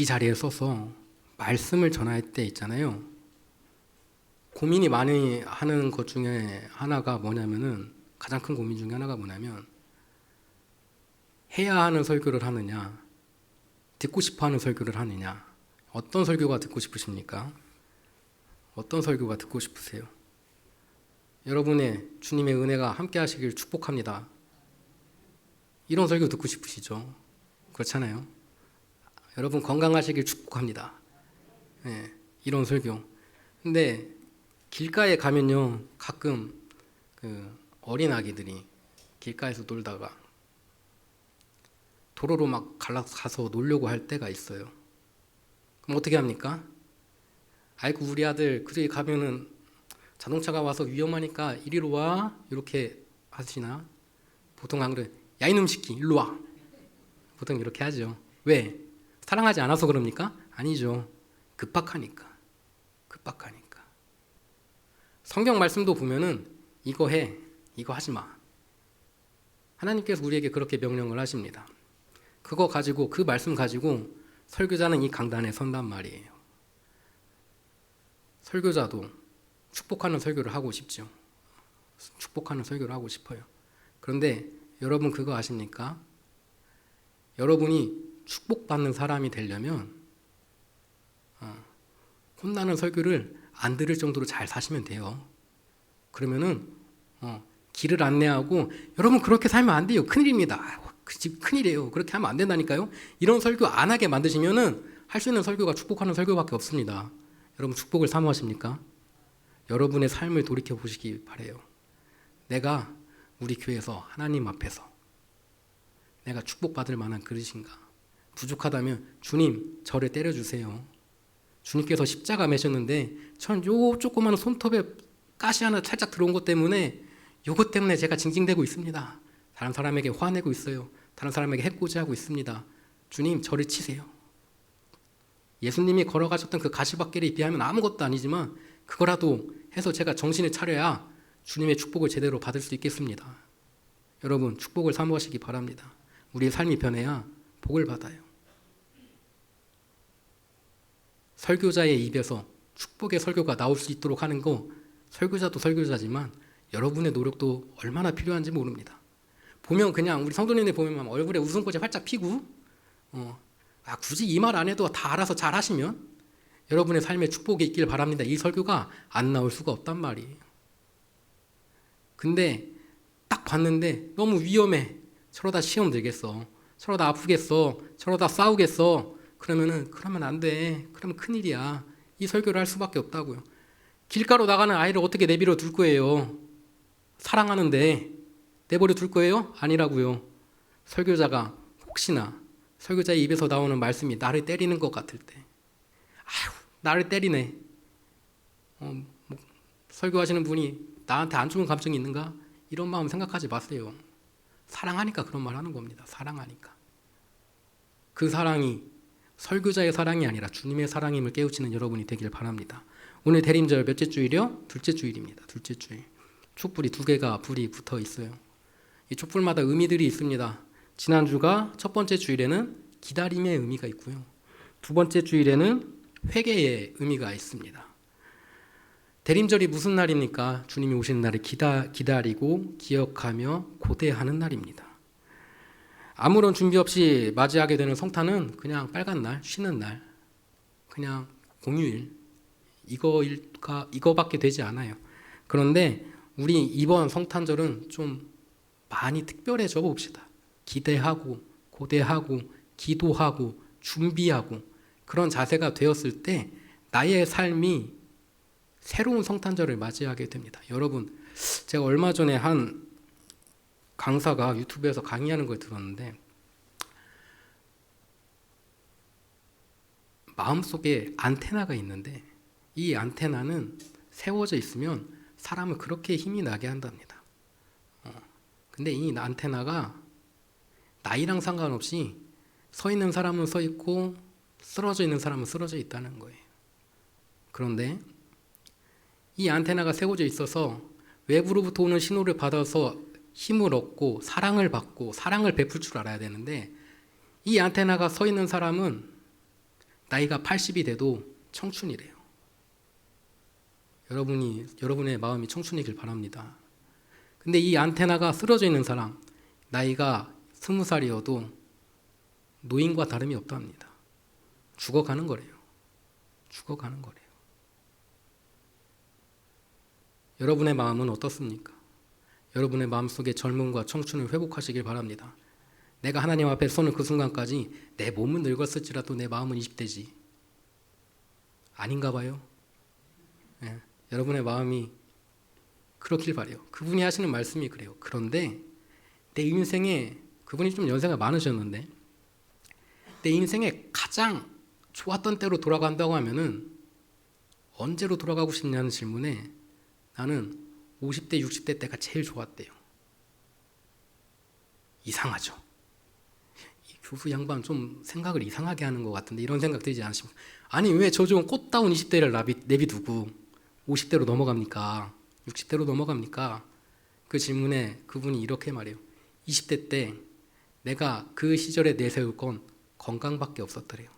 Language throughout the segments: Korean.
이 자리에 서서 말씀을 전할 때 있잖아요. 고민이 많이 하는 것 중에 하나가 뭐냐면은 가장 큰 고민 중에 하나가 뭐냐면 해야 하는 설교를 하느냐, 듣고 싶어 하는 설교를 하느냐, 어떤 설교가 듣고 싶으십니까? 어떤 설교가 듣고 싶으세요? 여러분의 주님의 은혜가 함께 하시길 축복합니다. 이런 설교 듣고 싶으시죠? 그렇잖아요. 여러분 건강하시길 축복합니다. 예, 이런 설교. 근데 길가에 가면요 가끔 그 어린 아기들이 길가에서 놀다가 도로로 막 갈라가서 놀려고 할 때가 있어요. 그럼 어떻게 합니까? 아이고 우리 아들 그저기 가면은 자동차가 와서 위험하니까 이리로 와 이렇게 하시나? 보통 안 그래. 야 이놈 새끼 일로 와. 보통 이렇게 하죠. 왜? 사랑하지 않아서 그럽니까? 아니죠. 급박하니까. 급박하니까. 성경 말씀도 보면은 이거 해. 이거 하지 마. 하나님께서 우리에게 그렇게 명령을 하십니다. 그거 가지고 그 말씀 가지고 설교자는 이 강단에 선단 말이에요. 설교자도 축복하는 설교를 하고 싶죠. 축복하는 설교를 하고 싶어요. 그런데 여러분 그거 아십니까? 여러분이 축복받는 사람이 되려면 어, 혼나는 설교를 안 들을 정도로 잘 사시면 돼요. 그러면은 어, 길을 안내하고 여러분 그렇게 살면 안 돼요. 큰일입니다. 그집 큰일이에요. 그렇게 하면 안 된다니까요. 이런 설교 안 하게 만드시면은 할 수 있는 설교가 축복하는 설교밖에 없습니다. 여러분 축복을 사모하십니까? 여러분의 삶을 돌이켜 보시기 바래요. 내가 우리 교회에서 하나님 앞에서 내가 축복받을 만한 그릇인가? 부족하다면 주님 저를 때려 주세요. 주님께서 십자가 매셨는데 전 요 조그마한 손톱에 가시 하나 살짝 들어온 것 때문에 요것 때문에 제가 징징대고 있습니다. 다른 사람에게 화내고 있어요. 다른 사람에게 해코지하고 있습니다. 주님 저를 치세요. 예수님이 걸어가셨던 그 가시밭길에 비하면 아무것도 아니지만 그거라도 해서 제가 정신을 차려야 주님의 축복을 제대로 받을 수 있겠습니다. 여러분 축복을 사모하시기 바랍니다. 우리의 삶이 변해야 복을 받아요. 설교자의 입에서 축복의 설교가 나올 수 있도록 하는 거 설교자도 설교자지만 여러분의 노력도 얼마나 필요한지 모릅니다. 보면 그냥 우리 성도님들 보면 얼굴에 웃음꽃이 활짝 피고 어, 아, 굳이 이 말 안 해도 다 알아서 잘 하시면 여러분의 삶에 축복이 있길 바랍니다. 이 설교가 안 나올 수가 없단 말이에요. 근데 딱 봤는데 너무 위험해. 저러다 시험 들겠어. 저러다 아프겠어. 저러다 싸우겠어. 그러면은 그러면 안 돼. 그러면 큰일이야. 이 설교를 할 수밖에 없다고요. 길가로 나가는 아이를 어떻게 내버려 둘 거예요? 사랑하는데 내버려 둘 거예요? 아니라고요. 설교자가 혹시나 설교자의 입에서 나오는 말씀이 나를 때리는 것 같을 때, 아휴 나를 때리네. 어, 뭐, 설교하시는 분이 나한테 안 좋은 감정이 있는가? 이런 마음 생각하지 마세요. 사랑하니까 그런 말 하는 겁니다. 사랑하니까. 그 사랑이 설교자의 사랑이 아니라 주님의 사랑임을 깨우치는 여러분이 되길 바랍니다. 오늘 대림절 몇째 주일이요? 둘째 주일입니다. 둘째 주일. 촛불이 두 개가 불이 붙어 있어요. 이 촛불마다 의미들이 있습니다. 지난주가 첫 번째 주일에는 기다림의 의미가 있고요. 두 번째 주일에는 회개의 의미가 있습니다. 대림절이 무슨 날입니까? 주님이 오시는 날을 기다, 기다리고 기억하며 고대하는 날입니다. 아무런 준비 없이 맞이하게 되는 성탄은 그냥 빨간 날, 쉬는 날, 그냥 공휴일 이거일까 이거밖에 되지 않아요. 그런데 우리 이번 성탄절은 좀 많이 특별해져 봅시다. 기대하고 고대하고 기도하고 준비하고 그런 자세가 되었을 때 나의 삶이 새로운 성탄절을 맞이하게 됩니다. 여러분, 제가 얼마 전에 한 강사가 유튜브에서 강의하는 걸 들었는데 마음속에 안테나가 있는데 이 안테나는 세워져 있으면 사람을 그렇게 힘이 나게 한답니다. 어, 근데 이 안테나가 나이랑 상관없이 서 있는 사람은 서 있고 쓰러져 있는 사람은 쓰러져 있다는 거예요. 그런데 이 안테나가 세워져 있어서 외부로부터 오는 신호를 받아서 힘을 얻고 사랑을 받고 사랑을 베풀 줄 알아야 되는데 이 안테나가 서 있는 사람은 나이가 80이 돼도 청춘이래요. 여러분이 여러분의 마음이 청춘이길 바랍니다. 근데 이 안테나가 쓰러져 있는 사람 나이가 스무 살이어도 노인과 다름이 없답니다. 죽어가는 거래요. 죽어가는 거래요. 여러분의 마음은 어떻습니까? 여러분의 마음속에 젊음과 청춘을 회복하시길 바랍니다. 내가 하나님 앞에 서는 그 순간까지 내 몸은 늙었을지라도 내 마음은 20대지. 아닌가 봐요. 예, 여러분의 마음이 그렇길 바래요. 그분이 하시는 말씀이 그래요. 그런데 내 인생에 그분이 좀 연세가 많으셨는데 내 인생에 가장 좋았던 때로 돌아간다고 하면은 언제로 돌아가고 싶냐는 질문에 나는 50대, 60대 때가 제일 좋았대요. 이상하죠. 이 교수 양반 좀 생각을 이상하게 하는 것 같은데 이런 생각 들지 않으십니까? 아니 왜저 좋은 꽃다운 20대를 나비, 내비두고 50대로 넘어갑니까? 60대로 넘어갑니까? 그 질문에 그분이 이렇게 말해요. 20대 때 내가 그 시절에 내세울 건 건강밖에 없었더래요.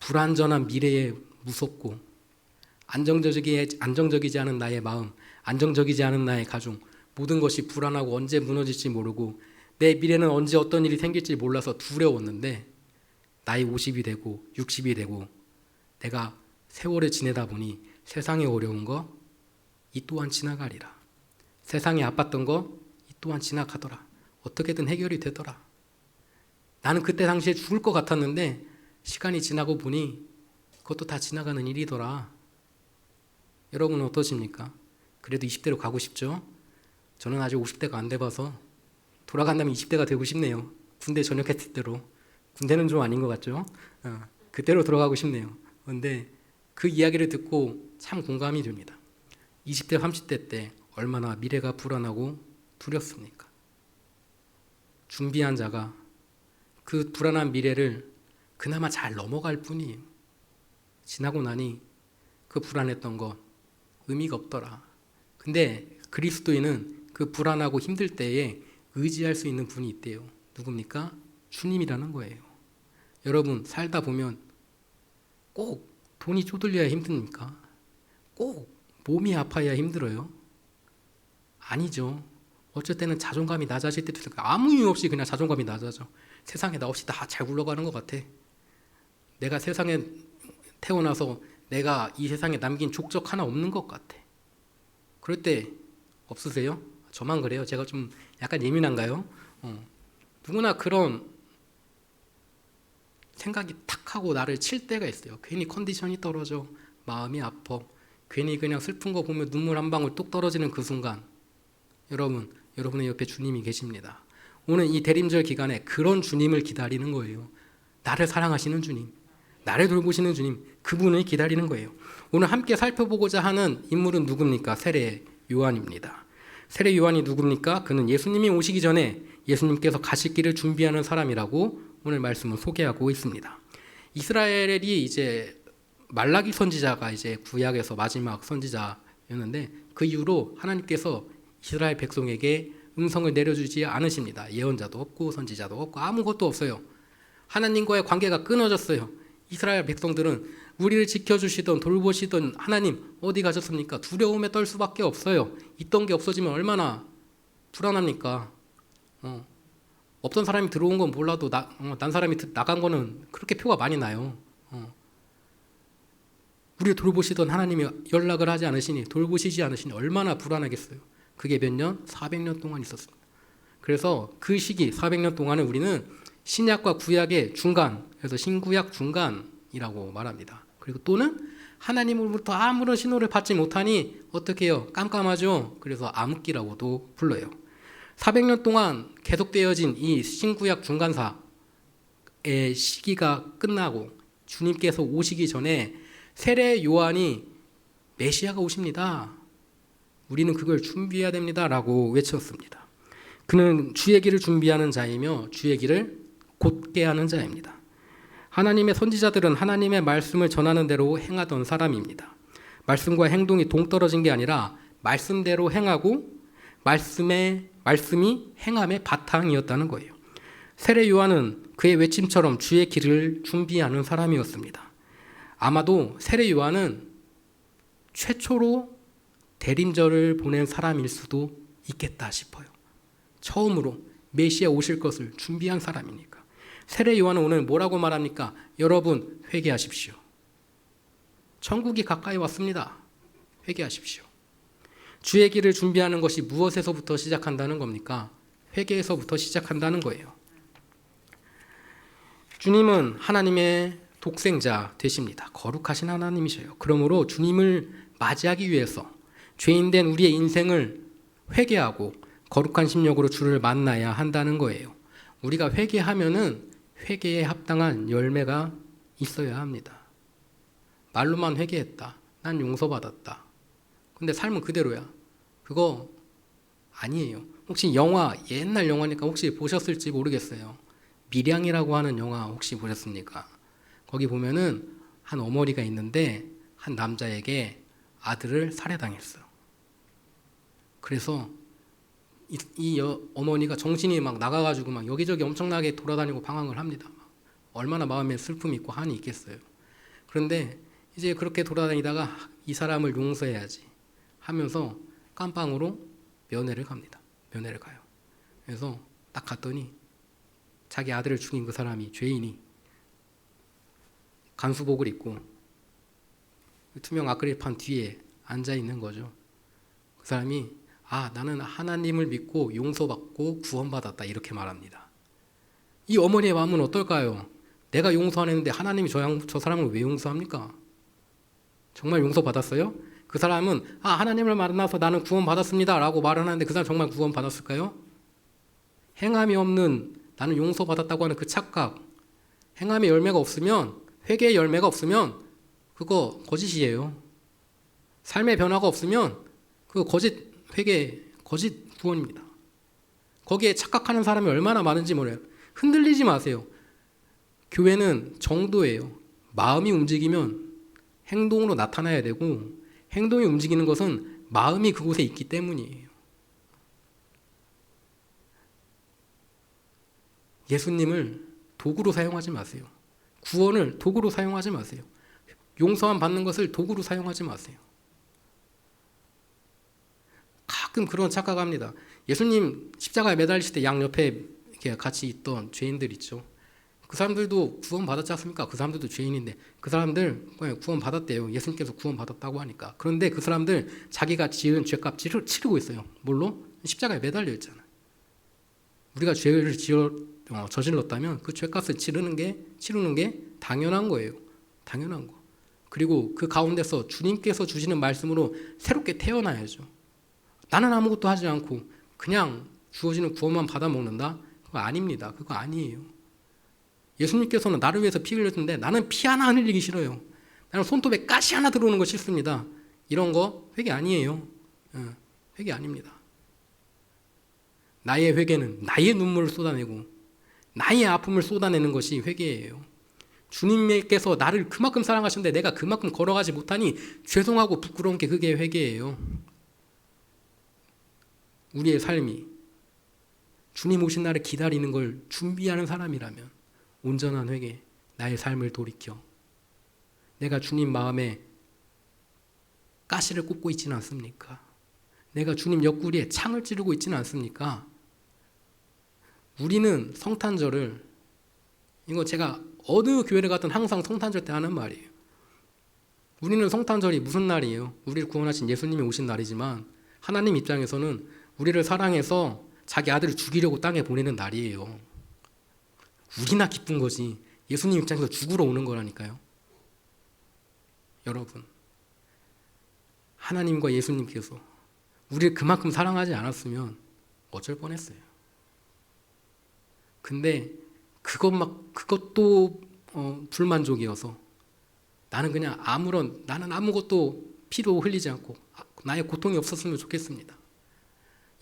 불안전한 미래에 무섭고 안정적이지, 안정적이지 않은 나의 마음, 안정적이지 않은 나의 가정, 모든 것이 불안하고 언제 무너질지 모르고 내 미래는 언제 어떤 일이 생길지 몰라서 두려웠는데 나이 50이 되고 60이 되고 내가 세월을 지내다 보니 세상에 어려운 거 이 또한 지나가리라. 세상에 아팠던 거 이 또한 지나가더라. 어떻게든 해결이 되더라. 나는 그때 당시에 죽을 것 같았는데 시간이 지나고 보니 그것도 다 지나가는 일이더라. 여러분은 어떠십니까? 그래도 20대로 가고 싶죠? 저는 아직 50대가 안 돼봐서 돌아간다면 20대가 되고 싶네요. 군대 전역했을 때로. 군대는 좀 아닌 것 같죠? 어, 그때로 돌아가고 싶네요. 그런데 그 이야기를 듣고 참 공감이 됩니다. 20대, 30대 때 얼마나 미래가 불안하고 두렵습니까? 준비한 자가 그 불안한 미래를 그나마 잘 넘어갈 뿐이에요. 지나고 나니 그 불안했던 것 의미가 없더라. 근데 그리스도인은 그 불안하고 힘들 때에 의지할 수 있는 분이 있대요. 누굽니까? 주님이라는 거예요. 여러분 살다 보면 꼭 돈이 쪼들려야 힘듭니까? 꼭 몸이 아파야 힘들어요? 아니죠. 어쩔 때는 자존감이 낮아질 때도 있어요. 아무 이유 없이 그냥 자존감이 낮아져. 세상에 나 없이 다 잘 굴러가는 것 같아. 내가 세상에 태어나서 내가 이 세상에 남긴 족적 하나 없는 것 같아. 그럴 때 없으세요? 저만 그래요. 제가 좀 약간 예민한가요? 어. 누구나 그런 생각이 탁 하고 나를 칠 때가 있어요. 괜히 컨디션이 떨어져, 마음이 아파, 괜히 그냥 슬픈 거 보면 눈물 한 방울 뚝 떨어지는 그 순간, 여러분, 여러분의 옆에 주님이 계십니다. 오늘 이 대림절 기간에 그런 주님을 기다리는 거예요. 나를 사랑하시는 주님, 나를 돌보시는 주님, 그분을 기다리는 거예요. 오늘 함께 살펴보고자 하는 인물은 누굽니까? 세례 요한입니다. 세례 요한이 누굽니까? 그는 예수님이 오시기 전에 예수님께서 가실 길을 준비하는 사람이라고 오늘 말씀을 소개하고 있습니다. 이스라엘이 이제 말라기 선지자가 이제 구약에서 마지막 선지자였는데 그 이후로 하나님께서 이스라엘 백성에게 음성을 내려주지 않으십니다. 예언자도 없고 선지자도 없고 아무것도 없어요. 하나님과의 관계가 끊어졌어요. 이스라엘 백성들은 우리를 지켜주시던 돌보시던 하나님 어디 가셨습니까? 두려움에 떨 수밖에 없어요. 있던 게 없어지면 얼마나 불안합니까? 어. 없던 사람이 들어온 건 몰라도 나, 어, 난 사람이 나간 거는 그렇게 표가 많이 나요. 어. 우리를 돌보시던 하나님이 연락을 하지 않으시니 돌보시지 않으시니 얼마나 불안하겠어요. 그게 몇 년? 400년 동안 있었습니다. 그래서 그 시기 400년 동안은 우리는 신약과 구약의 중간, 그래서 신구약 중간이라고 말합니다. 그리고 또는 하나님으로부터 아무런 신호를 받지 못하니 어떻게 해요? 깜깜하죠? 그래서 암흑기라고도 불러요. 400년 동안 계속되어진 이 신구약 중간사의 시기가 끝나고 주님께서 오시기 전에 세례 요한이 메시아가 오십니다. 우리는 그걸 준비해야 됩니다 라고 외쳤습니다. 그는 주의 길을 준비하는 자이며 주의 길을 곧게 하는 자입니다. 하나님의 선지자들은 하나님의 말씀을 전하는 대로 행하던 사람입니다. 말씀과 행동이 동떨어진 게 아니라 말씀대로 행하고 말씀의 말씀이 행함의 바탕이었다는 거예요. 세례 요한은 그의 외침처럼 주의 길을 준비하는 사람이었습니다. 아마도 세례 요한은 최초로 대림절을 보낸 사람일 수도 있겠다 싶어요. 처음으로 메시아 오실 것을 준비한 사람이니까. 세례 요한은 오늘 뭐라고 말합니까? 여러분 회개하십시오. 천국이 가까이 왔습니다. 회개하십시오. 주의 길을 준비하는 것이 무엇에서부터 시작한다는 겁니까? 회개에서부터 시작한다는 거예요. 주님은 하나님의 독생자 되십니다. 거룩하신 하나님이셔요. 그러므로 주님을 맞이하기 위해서 죄인된 우리의 인생을 회개하고 거룩한 심령으로 주를 만나야 한다는 거예요. 우리가 회개하면은 회개에 합당한 열매가 있어야 합니다. 말로만 회개했다. 난 용서받았다. 근데 삶은 그대로야. 그거 아니에요. 혹시 영화 옛날 영화니까 혹시 보셨을지 모르겠어요. 미량이라고 하는 영화 혹시 보셨습니까? 거기 보면은 한 어머니가 있는데 한 남자에게 아들을 살해당했어. 그래서 이, 이 여, 어머니가 정신이 막 나가가지고 막 여기저기 엄청나게 돌아다니고 방황을 합니다. 얼마나 마음에 슬픔이 있고 한이 있겠어요. 그런데 이제 그렇게 돌아다니다가 이 사람을 용서해야지 하면서 깜빵으로 면회를 갑니다. 면회를 가요. 그래서 딱 갔더니 자기 아들을 죽인 그 사람이 죄인이 간수복을 입고 투명 아크릴판 뒤에 앉아 있는 거죠. 그 사람이 아 나는 하나님을 믿고 용서받고 구원받았다 이렇게 말합니다. 이 어머니의 마음은 어떨까요? 내가 용서 안 했는데 하나님이 저, 양, 저 사람을 왜 용서합니까? 정말 용서받았어요? 그 사람은 아 하나님을 만나서 나는 구원받았습니다 라고 말을 하는데 그 사람 정말 구원받았을까요? 행함이 없는 나는 용서받았다고 하는 그 착각 행함의 열매가 없으면 회개의 열매가 없으면 그거 거짓이에요. 삶의 변화가 없으면 그 거짓 회개 거짓 구원입니다. 거기에 착각하는 사람이 얼마나 많은지 몰라요. 흔들리지 마세요. 교회는 정도예요. 마음이 움직이면 행동으로 나타나야 되고 행동이 움직이는 것은 마음이 그곳에 있기 때문이에요. 예수님을 도구로 사용하지 마세요. 구원을 도구로 사용하지 마세요. 용서함 받는 것을 도구로 사용하지 마세요. 가끔 그런 착각합니다. 예수님 십자가에 매달리실 때 양 옆에 이렇게 같이 있던 죄인들 있죠. 그 사람들도 구원 받았지 않습니까? 그 사람들도 죄인인데 그 사람들 구원 받았대요. 예수님께서 구원 받았다고 하니까. 그런데 그 사람들 자기가 지은 죄값 치르고 있어요. 뭘로? 십자가에 매달려 있잖아. 우리가 죄를 지어 어, 저질렀다면 그 죄값을 치르는 게 치르는 게 당연한 거예요. 당연한 거. 그리고 그 가운데서 주님께서 주시는 말씀으로 새롭게 태어나야죠. 나는 아무것도 하지 않고 그냥 주어지는 구원만 받아 먹는다? 그거 아닙니다. 그거 아니에요. 예수님께서는 나를 위해서 피 흘렸는데 나는 피 하나 흘리기 싫어요. 나는 손톱에 가시 하나 들어오는 거 싫습니다. 이런 거 회개 아니에요. 예, 회개 아닙니다. 나의 회개는 나의 눈물을 쏟아내고 나의 아픔을 쏟아내는 것이 회개예요. 주님께서 나를 그만큼 사랑하시는데 내가 그만큼 걸어가지 못하니 죄송하고 부끄러운 게 그게 회개예요. 우리의 삶이 주님 오신 날을 기다리는 걸 준비하는 사람이라면 온전한 회개, 나의 삶을 돌이켜 내가 주님 마음에 가시를 꽂고 있지는 않습니까? 내가 주님 옆구리에 창을 찌르고 있지는 않습니까? 우리는 성탄절을 이거 제가 어느 교회를 갔든 항상 성탄절 때 하는 말이에요. 우리는 성탄절이 무슨 날이에요? 우리를 구원하신 예수님이 오신 날이지만 하나님 입장에서는 우리를 사랑해서 자기 아들을 죽이려고 땅에 보내는 날이에요. 우리나 기쁜 거지. 예수님 입장에서 죽으러 오는 거라니까요. 여러분, 하나님과 예수님께서 우리를 그만큼 사랑하지 않았으면 어쩔 뻔했어요. 근데 그것 막 그것도 어, 불만족이어서 나는 그냥 아무런 나는 아무것도 피도 흘리지 않고 나의 고통이 없었으면 좋겠습니다.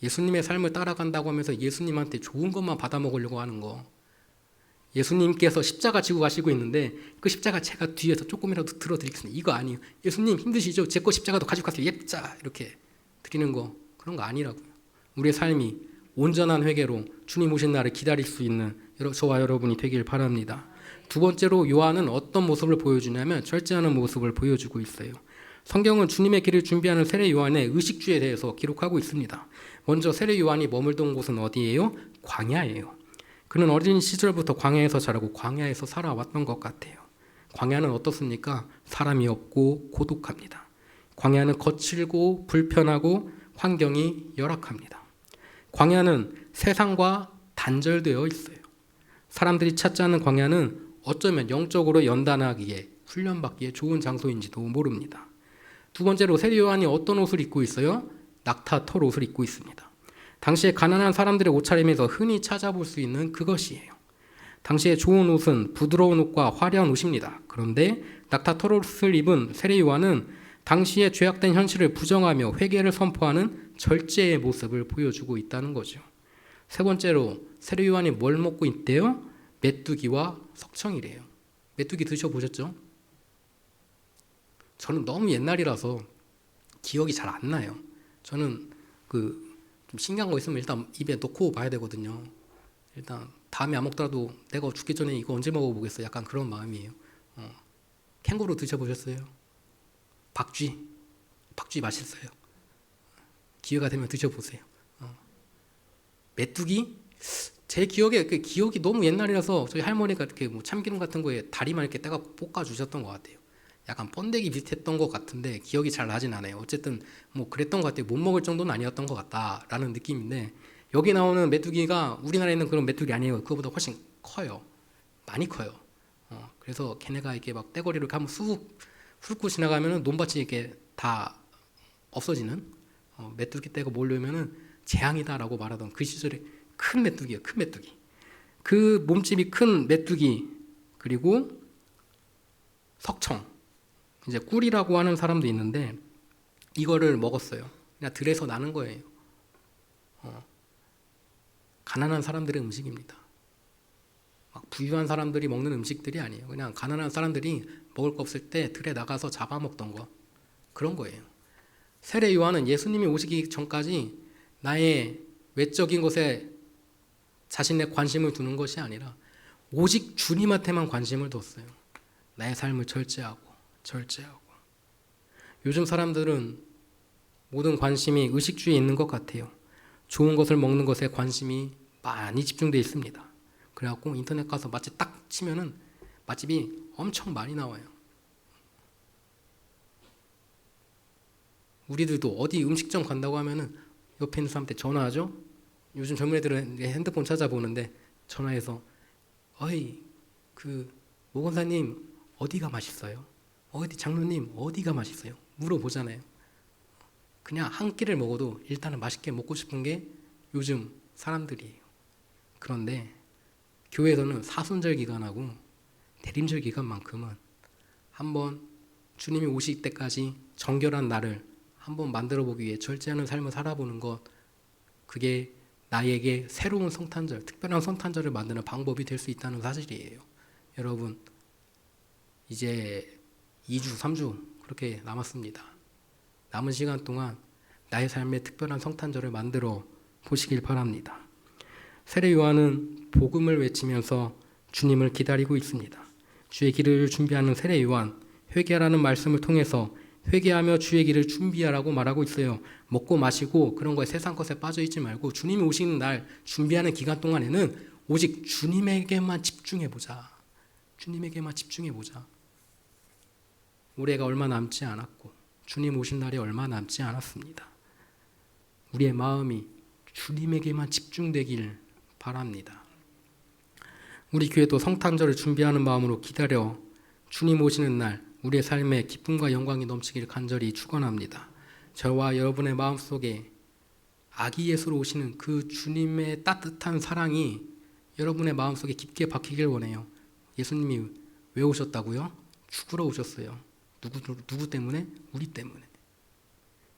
예수님의 삶을 따라간다고 하면서 예수님한테 좋은 것만 받아 먹으려고 하는 거. 예수님께서 십자가 지고 가시고 있는데 그 십자가 제가 뒤에서 조금이라도 들어드리겠습니다. 이거 아니에요. 예수님 힘드시죠? 제 거 십자가도 가지고 가세요. 예자 이렇게 드리는 거 그런 거 아니라고요. 우리의 삶이 온전한 회개로 주님 오신 날을 기다릴 수 있는 저와 여러분이 되길 바랍니다. 두 번째로 요한은 어떤 모습을 보여주냐면 절제하는 모습을 보여주고 있어요. 성경은 주님의 길을 준비하는 세례 요한의 의식주에 대해서 기록하고 있습니다. 먼저 세례 요한이 머물던 곳은 어디예요? 광야예요. 그는 어린 시절부터 광야에서 자라고 광야에서 살아왔던 것 같아요. 광야는 어떻습니까? 사람이 없고 고독합니다. 광야는 거칠고 불편하고 환경이 열악합니다. 광야는 세상과 단절되어 있어요. 사람들이 찾지 않는 광야는 어쩌면 영적으로 연단하기에 훈련받기에 좋은 장소인지도 모릅니다. 두 번째로 세례 요한이 어떤 옷을 입고 있어요? 낙타 털 옷을 입고 있습니다. 당시에 가난한 사람들의 옷차림에서 흔히 찾아볼 수 있는 그것이에요. 당시에 좋은 옷은 부드러운 옷과 화려한 옷입니다. 그런데 낙타 털 옷을 입은 세례 요한은 당시에 죄악된 현실을 부정하며 회개를 선포하는 절제의 모습을 보여주고 있다는 거죠. 세 번째로 세례 요한이 뭘 먹고 있대요? 메뚜기와 석청이래요. 메뚜기 드셔보셨죠? 저는 너무 옛날이라서 기억이 잘 안 나요. 저는 그 좀 신기한 거 있으면 일단 입에 넣고 봐야 되거든요. 일단 다음에 안 먹더라도 내가 죽기 전에 이거 언제 먹어보겠어. 약간 그런 마음이에요. 어. 캥거루 드셔보셨어요? 박쥐, 박쥐 맛있어요. 기회가 되면 드셔보세요. 어. 메뚜기? 제 기억에 그 기억이 너무 옛날이라서 저희 할머니가 이렇게 뭐 참기름 같은 거에 다리만 이렇게 떼가 볶아 주셨던 것 같아요. 약간 번데기 비슷했던 것 같은데 기억이 잘 나진 않아요. 어쨌든 뭐 그랬던 것 같아요. 못 먹을 정도는 아니었던 것 같다라는 느낌인데 여기 나오는 메뚜기가 우리나라에 있는 그런 메뚜기 아니에요. 그거보다 훨씬 커요. 많이 커요. 어, 그래서 걔네가 이렇게 막 떼거리를 한번 쑥 훑고 지나가면은 논밭이 이렇게 다 없어지는 어, 메뚜기 떼가 몰려오면은 재앙이다라고 말하던 그 시절에 큰 메뚜기예요. 큰 메뚜기. 그 몸집이 큰 메뚜기 그리고 석청 이제 꿀이라고 하는 사람도 있는데 이거를 먹었어요. 그냥 들에서 나는 거예요. 어. 가난한 사람들의 음식입니다. 막 부유한 사람들이 먹는 음식들이 아니에요. 그냥 가난한 사람들이 먹을 거 없을 때 들에 나가서 잡아먹던 거 그런 거예요. 세례 요한은 예수님이 오시기 전까지 나의 외적인 것에 자신의 관심을 두는 것이 아니라 오직 주님한테만 관심을 뒀어요. 나의 삶을 절제하고 절제하고. 요즘 사람들은 모든 관심이 의식주의에 있는 것 같아요. 좋은 것을 먹는 것에 관심이 많이 집중되어 있습니다. 그래갖고 인터넷 가서 맛집 딱 치면은 맛집이 엄청 많이 나와요. 우리들도 어디 음식점 간다고 하면은 옆에 있는 사람한테 전화하죠. 요즘 젊은 애들은 핸드폰 찾아보는데 전화해서 어이 그 모건사님 어디가 맛있어요? 어디 장로님 어디가 맛있어요? 물어보잖아요. 그냥 한 끼를 먹어도 일단은 맛있게 먹고 싶은 게 요즘 사람들이에요. 그런데 교회에서는 사순절 기간하고 대림절 기간만큼은 한번 주님이 오실 때까지 정결한 나를 한번 만들어 보기 위해 절제하는 삶을 살아보는 것 그게 나에게 새로운 성탄절, 특별한 성탄절을 만드는 방법이 될 수 있다는 사실이에요. 여러분 이제 2주, 3주 그렇게 남았습니다. 남은 시간 동안 나의 삶에 특별한 성탄절을 만들어 보시길 바랍니다. 세례 요한은 복음을 외치면서 주님을 기다리고 있습니다. 주의 길을 준비하는 세례 요한, 회개하라는 말씀을 통해서 회개하며 주의 길을 준비하라고 말하고 있어요. 먹고 마시고 그런 거에 세상 것에 빠져 있지 말고 주님이 오시는 날 준비하는 기간 동안에는 오직 주님에게만 집중해 보자. 주님에게만 집중해 보자. 올해가 얼마 남지 않았고 주님 오신 날이 얼마 남지 않았습니다. 우리의 마음이 주님에게만 집중되길 바랍니다. 우리 교회도 성탄절을 준비하는 마음으로 기다려 주님 오시는 날 우리의 삶에 기쁨과 영광이 넘치기를 간절히 축원합니다. 저와 여러분의 마음 속에 아기 예수로 오시는 그 주님의 따뜻한 사랑이 여러분의 마음 속에 깊게 박히길 원해요. 예수님이 왜 오셨다고요? 죽으러 오셨어요. 누구 누구 때문에? 우리 때문에.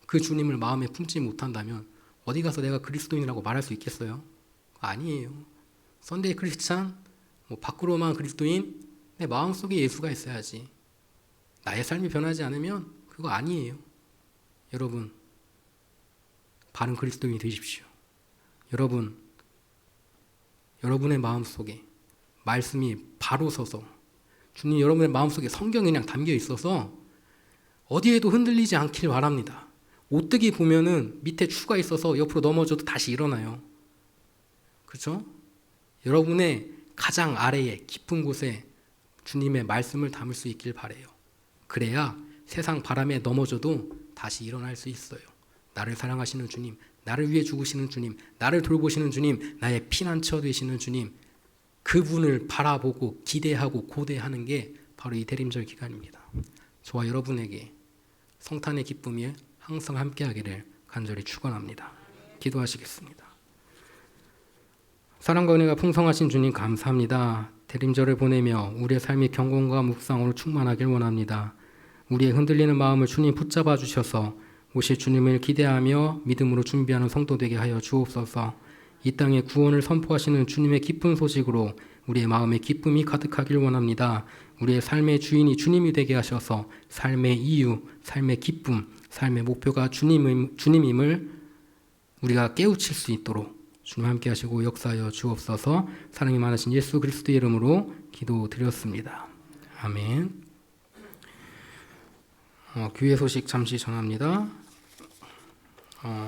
그 주님을 마음에 품지 못한다면 어디 가서 내가 그리스도인이라고 말할 수 있겠어요? 아니에요. 썬데이 크리스찬, 뭐 밖으로만 그리스도인, 내 마음 속에 예수가 있어야지. 나의 삶이 변하지 않으면 그거 아니에요. 여러분, 바른 그리스도인이 되십시오. 여러분, 여러분의 마음속에 말씀이 바로 서서 주님 여러분의 마음속에 성경이 그냥 담겨 있어서 어디에도 흔들리지 않길 바랍니다. 오뜨기 보면은 밑에 추가 있어서 옆으로 넘어져도 다시 일어나요. 그렇죠? 여러분의 가장 아래에 깊은 곳에 주님의 말씀을 담을 수 있길 바래요. 그래야 세상 바람에 넘어져도 다시 일어날 수 있어요. 나를 사랑하시는 주님, 나를 위해 죽으시는 주님, 나를 돌보시는 주님, 나의 피난처 되시는 주님, 그분을 바라보고 기대하고 고대하는 게 바로 이 대림절 기간입니다. 저와 여러분에게 성탄의 기쁨이 항상 함께하기를 간절히 축원합니다. 기도하시겠습니다. 사랑과 은혜가 풍성하신 주님 감사합니다. 대림절을 보내며 우리의 삶이 경건과 묵상으로 충만하길 원합니다. 우리의 흔들리는 마음을 주님 붙잡아 주셔서 오실 주님을 기대하며 믿음으로 준비하는 성도 되게 하여 주옵소서. 이 땅에 구원을 선포하시는 주님의 기쁜 소식으로 우리의 마음에 기쁨이 가득하길 원합니다. 우리의 삶의 주인이 주님이 되게 하셔서 삶의 이유, 삶의 기쁨, 삶의 목표가 주님임, 주님임을 우리가 깨우칠 수 있도록 주님 함께 하시고 역사하여 주옵소서 사랑이 많으신 예수 그리스도의 이름으로 기도드렸습니다. 아멘. 어, 교회 소식 잠시 전합니다. 어,